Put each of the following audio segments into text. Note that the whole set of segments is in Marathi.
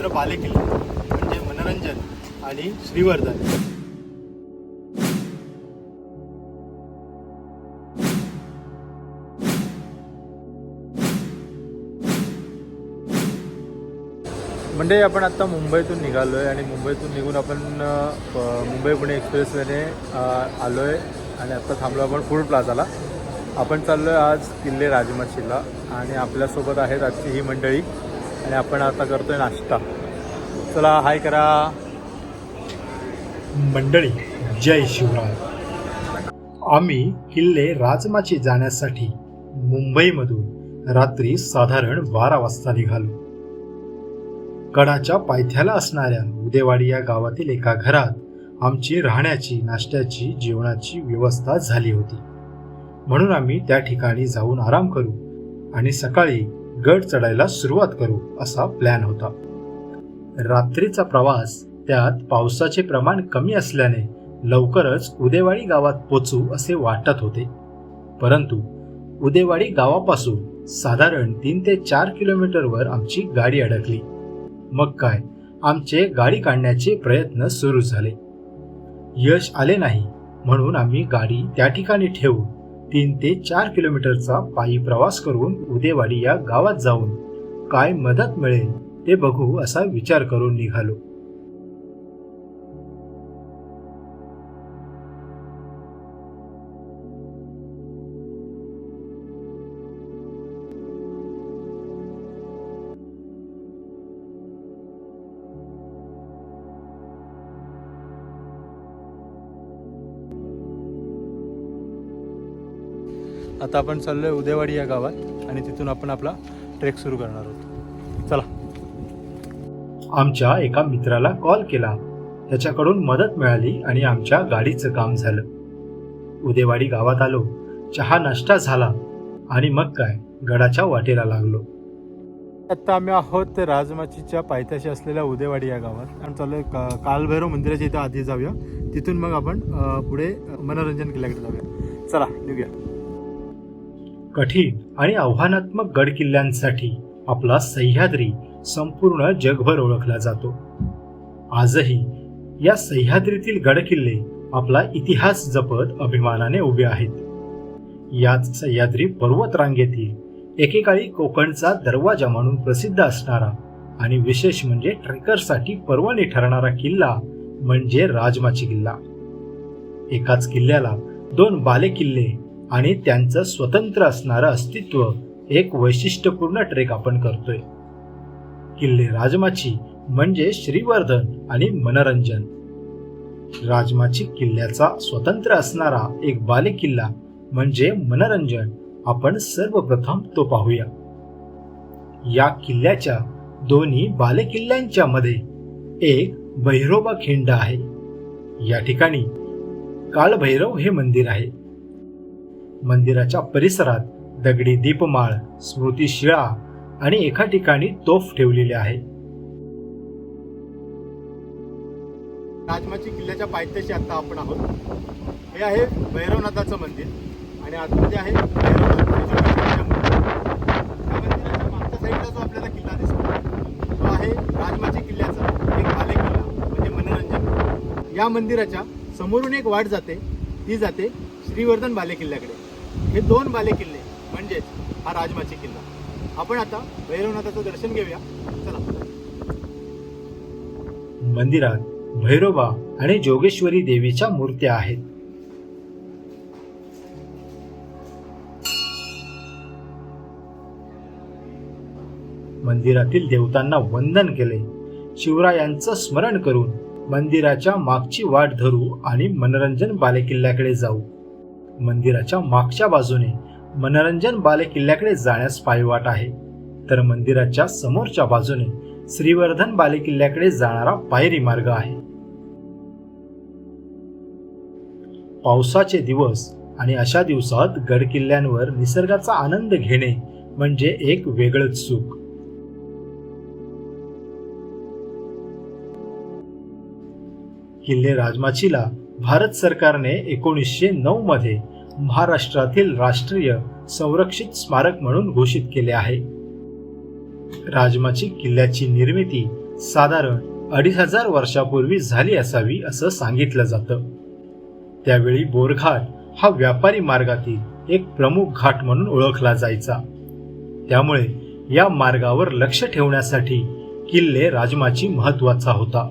पवित्र बालेकिल्ले म्हणजे मनोरंजन आणि श्रीवर्धन. म्हणजे आपण आता मुंबईतून निघालो आहे आणि मुंबईतून निघून आपण मुंबई पुणे एक्सप्रेसवेने आलो आहे आणि आत्ता थांबलो आपण फूड प्लाझाला. आपण चाललो आहे आज किल्ले राजमशीला आणि आपल्यासोबत आहेत आजची ही मंडळी. आणि आपण आता करतोय नाश्ता. चला हाय करा. मंडळी जय शिवराय. आम्ही किल्ले राजमाची जाण्यासाठी मुंबईमधून रात्री साधारण बारा वाजता निघालो. गडाच्या पायथ्याला असणाऱ्या उदेवाडी या गावातील एका घरात आमची राहण्याची नाश्त्याची जेवणाची व्यवस्था झाली होती. म्हणून आम्ही त्या ठिकाणी जाऊन आराम करू आणि सकाळी गड चढायला सुरुवात करू असा प्लॅन होता. रात्रीचा प्रवास त्यात पावसाचे प्रमाण कमी असल्याने लवकरच उदेवाडी गावात पोचू असे वाटत होते. परंतु उदेवाडी गावापासून साधारण तीन ते चार किलोमीटरवर आमची गाडी अडकली. मग काय आमचे गाडी काढण्याचे प्रयत्न सुरू झाले. यश आले नाही म्हणून आम्ही गाडी त्या ठिकाणी ठेवून तीन ते चार किलोमीटरचा पायी प्रवास करून उदेवाडी या गावात जाऊन काय मदत मिळेल ते बघू असा विचार करून निघालो. आता आपण चाललोय उदेवाडी या गावात आणि तिथून आपण आपला ट्रेक सुरू करणार आहोत. चला. आमच्या एका मित्राला कॉल केला. त्याच्याकडून मदत मिळाली आणि आमच्या गाडीचं काम झालं. उदेवाडी गावात आलो. चहा नाश्ता झाला. आणि मग काय? गडाच्या वाटेला लागलो. आता आम्ही आहोत राजमाचीच्या पायथ्याशी असलेल्या उदेवाडी या गावात. आणि चाललोय का- कालभैरव मंदिराच्या इथे आधी जाऊया. तिथून मग आपण पुढे मनोरंजन किल्ल्याकडे जाऊया. चला निघूया. कठीण आणि आव्हानात्मक गड किल्ल्यांसाठी आपला सह्याद्री संपूर्ण जगभर ओळखला जातो. आजही या सह्याद्रीतील गडकिल्ले आपला इतिहास जपत अभिमानाने उभे आहेत. याच सह्याद्री पर्वतरांगेतील एकेकाळी कोकणचा दरवाजा म्हणून प्रसिद्ध असणारा आणि विशेष म्हणजे ट्रेकरसाठी पर्वणी ठरणारा किल्ला म्हणजे राजमाची किल्ला. एकाच किल्ल्याला दोन बाले किल्ले आणि त्यांचं स्वतंत्र असणारं अस्तित्व एक वैशिष्ट्यपूर्ण ट्रेक आपण करतोय. किल्ले राजमाची म्हणजे श्रीवर्धन आणि मनोरंजन. राजमाची किल्ल्याचा स्वतंत्र असणारा एक बाले किल्ला म्हणजे मनोरंजन. आपण सर्वप्रथम तो पाहूया. या किल्ल्याच्या दोन्ही बाले किल्ल्यांच्या मध्ये एक भैरोबा खिंड आहे. या ठिकाणी काळभैरव हे मंदिर आहे. मंदिराच्या परिसरात दगडी दीपमाळ स्मृती शिळा आणि एका ठिकाणी तोफ ठेवलेली आहे. राजमाची किल्ल्याच्या पायथ्याशी आता आपण आहोत. हे आहे भैरवनाथाचं मंदिर आणि आतमध्ये आहे मागच्या साईडला जो आपल्याला किल्ला दिसतो तो आहे राजमाची किल्ल्याचा एक आले किल्ला म्हणजे मनोरंजन. या मंदिराच्या समोरून एक वाट जाते ती जाते श्रीवर्धन बाले किल्ल्याकडे हे दोन बाले किल्ले म्हणजेच हा राजमाची किल्ला. आपण आता भैरवनाथाचं दर्शन घेऊया. चला. मंदिरात भैरोबा आणि जोगेश्वरी देवीच्या मूर्त्या आहेत. मंदिरातील देवतांना वंदन केले. शिवरायांचं स्मरण करून मंदिराच्या मागची वाट धरू आणि मनोरंजन बालेकिल्ल्याकडे जाऊ. मंदिराच्या मागच्या बाजूने मनोरंजन बालेकिल्ल्याकडे जाण्यास पायवाट आहे. तर मंदिराच्या समोरच्या बाजूने श्रीवर्धन बालेकिल्ल्याकडे जाणारा पायरी मार्ग आहे. पावसाचे दिवस आणि अशा दिवसात गडकिल्ल्यांवर निसर्गाचा आनंद घेणे म्हणजे एक वेगळंच सुख. किल्ले राजमाचीला भारत सरकारने एकोणीसशे नऊ मध्ये महाराष्ट्रातील राष्ट्रीय संरक्षित स्मारक म्हणून घोषित केले आहे. राजमाची किल्ल्याची निर्मिती साधारण अडीच हजार वर्षापूर्वी झाली असावी असं सांगितलं जातं. त्यावेळी बोरघाट हा व्यापारी मार्गातील एक प्रमुख घाट म्हणून ओळखला जायचा. त्यामुळे या मार्गावर लक्ष ठेवण्यासाठी किल्ले राजमाची महत्त्वाचा होता.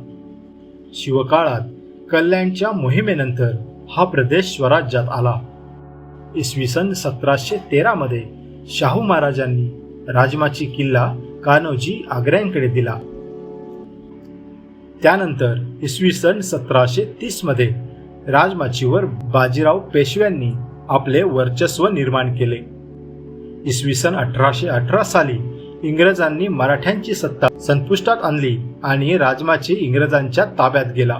शिवकाळात कल्याणच्या मोहिमेनंतर हा प्रदेश स्वराज्यात आला. इसवी सन सतराशे तेरामध्ये शाहू महाराजांनी राजमाची किल्ला कान्होजी आग्र्यांकडे दिला. त्यानंतर इसवी सन सतराशे तीसमध्ये राजमाचीवर बाजीराव पेशव्यांनी आपले वर्चस्व निर्माण केले. इसवी सन अठराशे अठरा साली इंग्रजांनी मराठ्यांची सत्ता संपुष्टात आणली आणि राजमाची इंग्रजांच्या ताब्यात गेला.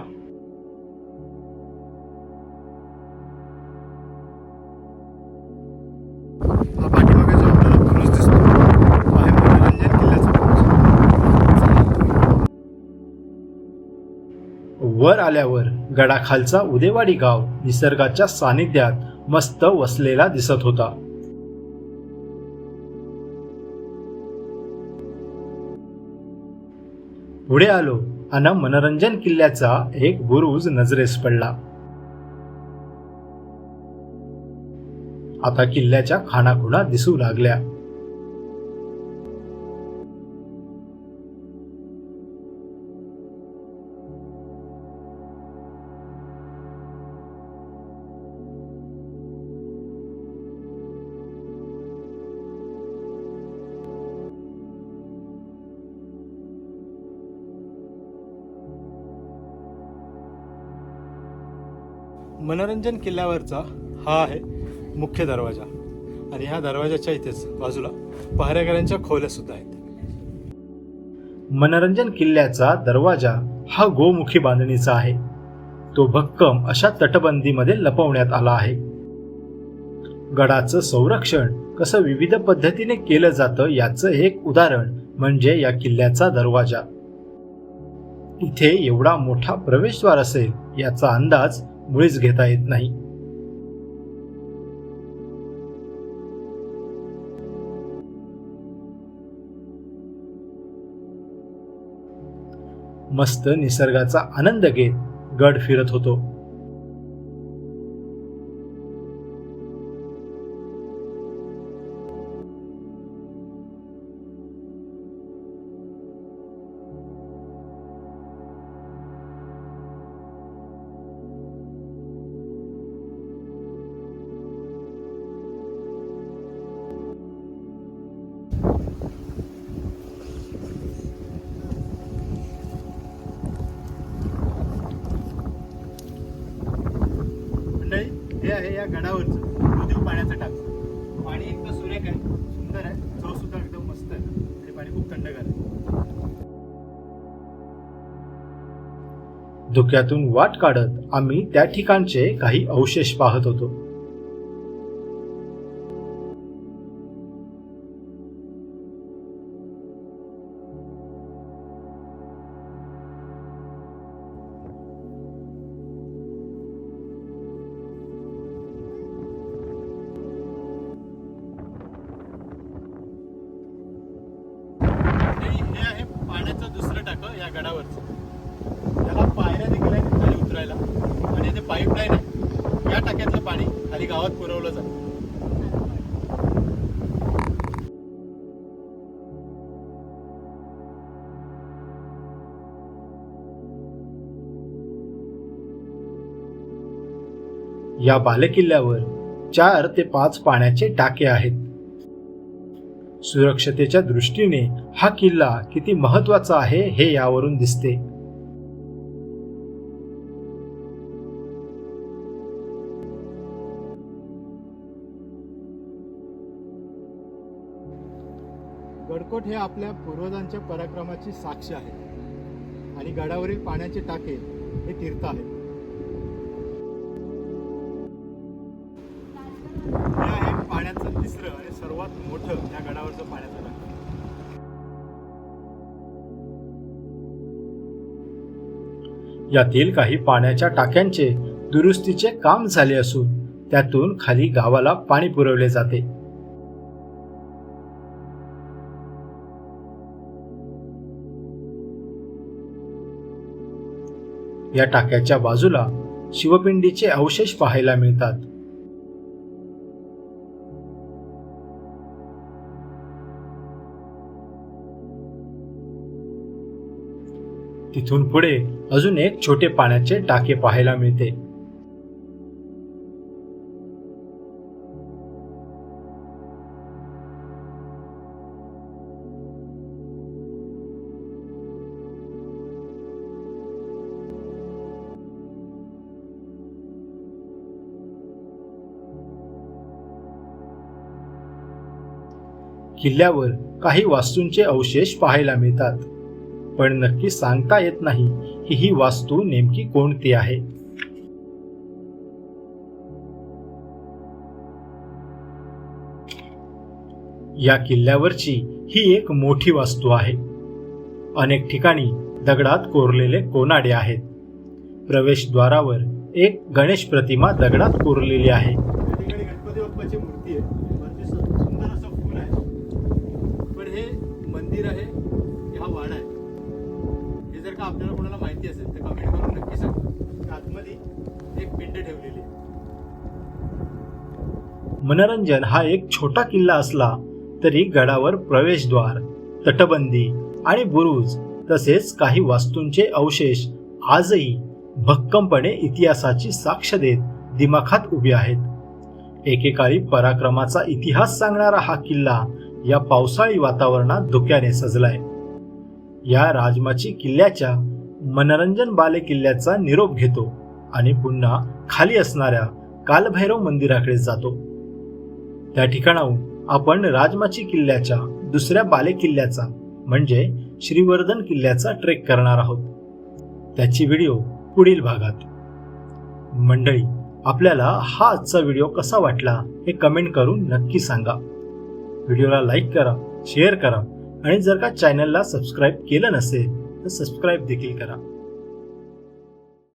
वर आल्यावर गडाखालचा उदेवाडी गाव निसर्गाच्या सानिध्यात मस्त वसलेला दिसत होता. पुढे आलो आणि मनोरंजन किल्ल्याचा एक बुरुज नजरेस पडला. आता किल्ल्याच्या खाणाखुणा दिसू लागल्या. मनोरंजन किल्ल्यावरचा हा आहे मुख्य दरवाजा. आणि ह्या दरवाजाच्या इथेच बाजूला पहारेकऱ्यांच्या खोल्या सुद्धा आहेत. मनोरंजन किल्ल्याचा दरवाजा हा गोमुखी बांधणीचा आहे. तो भक्कम अशा तटबंदीमध्ये लपवण्यात आला आहे. गडाचं संरक्षण कसं विविध पद्धतीने केलं जातं याचं एक उदाहरण म्हणजे या किल्ल्याचा दरवाजा. इथे एवढा मोठा प्रवेशद्वार असेल याचा अंदाज मुळीच घेता येत नाही मस्त निसर्गाचा आनंद घेत गड फिरत होतो. हे आहे या गडावरचं. भूदेव पाण्याचं टाक. पाणी एकदम सुरेख आहे. सुंदर आहे. चव सुद्धा एकदम मस्त आहे. आणि पाणी खूप थंडगार आहे. धुक्यातून वाट काढत आम्ही त्या ठिकाणचे काही अवशेष पाहत होतो. पाईपलाईन आहे. या टाक्यातलं पाणी खाली गावात पुरवलं जातं. या बालेकिल्ल्यावर चार ते पाच पाण्याचे टाके आहेत. सुरक्षतेच्या दृष्टीने हा किल्ला किती महत्त्वाचा आहे हे यावरून दिसते. हे आपल्या पूर्वजांच्या पराक्रमाची साक्ष आहे. आणि गडावरील पाण्याचे टाके हे तीर्थ हे आहे पाण्याचं तिसरं आणि सर्वात मोठं या गडावरचं पाण्याचं टाके. यातील काही पाण्याच्या टाक्यांचे दुरुस्तीचे काम झाले असून त्यातून खाली गावाला पाणी पुरवले जाते. या टाक्याच्या बाजूला शिवपिंडीचे अवशेष पाहायला मिळतात. तिथून पुढे अजून एक छोटे पाण्याचे टाके पाहायला मिळते. किल्ल्यावर काही वास्तूंचे अवशेष पाहायला मिळतात. पण नक्की सांगता येत नाही की ही वास्तू नेमकी कोणती आहे. या किल्ल्यावरची ही एक मोठी वास्तू आहे. अनेक ठिकाणी दगडात कोरलेले कोनाडे आहेत. प्रवेशद्वारावर एक गणेश प्रतिमा दगडात कोरलेली आहे. हे मंदिर आहे की हा वाडा आहे. हे जर का आपल्याला कोणाला माहिती असेल तर कमेंट करून नक्की सांगा. आतमध्ये एक पिंड ठेवलेली आहे. मनोरंजन हा एक छोटा किल्ला असला तरी गडावर प्रवेशद्वार तटबंदी आणि बुरुज तसेच काही वास्तूंचे अवशेष आजही भक्कमपणे इतिहासाची साक्ष देत दिमाखात उभे आहेत. एकेकाळी पराक्रमाचा इतिहास सांगणारा हा किल्ला या पावसाळी वातावरणात धुक्याने सजलाय. या राजमाची किल्ल्याच्या मनोरंजन बाले किल्ल्याचा निरोप घेतो आणि पुन्हा खाली असणाऱ्या कालभैरव मंदिराकडे जातो. त्या ठिकाणाहून आपण राजमाची किल्ल्याच्या दुसऱ्या बाले किल्ल्याचा म्हणजे श्रीवर्धन किल्ल्याचा ट्रेक करणार आहोत. त्याची व्हिडिओ पुढील भागात. मंडळी आपल्याला हा आजचा व्हिडिओ कसा वाटला हे कमेंट करून नक्की सांगा. व्हिडिओला लाईक करा शेअर करा आणि जर का चॅनलला सबस्क्राईब केलं नसेल तर सबस्क्राईब देखील करा.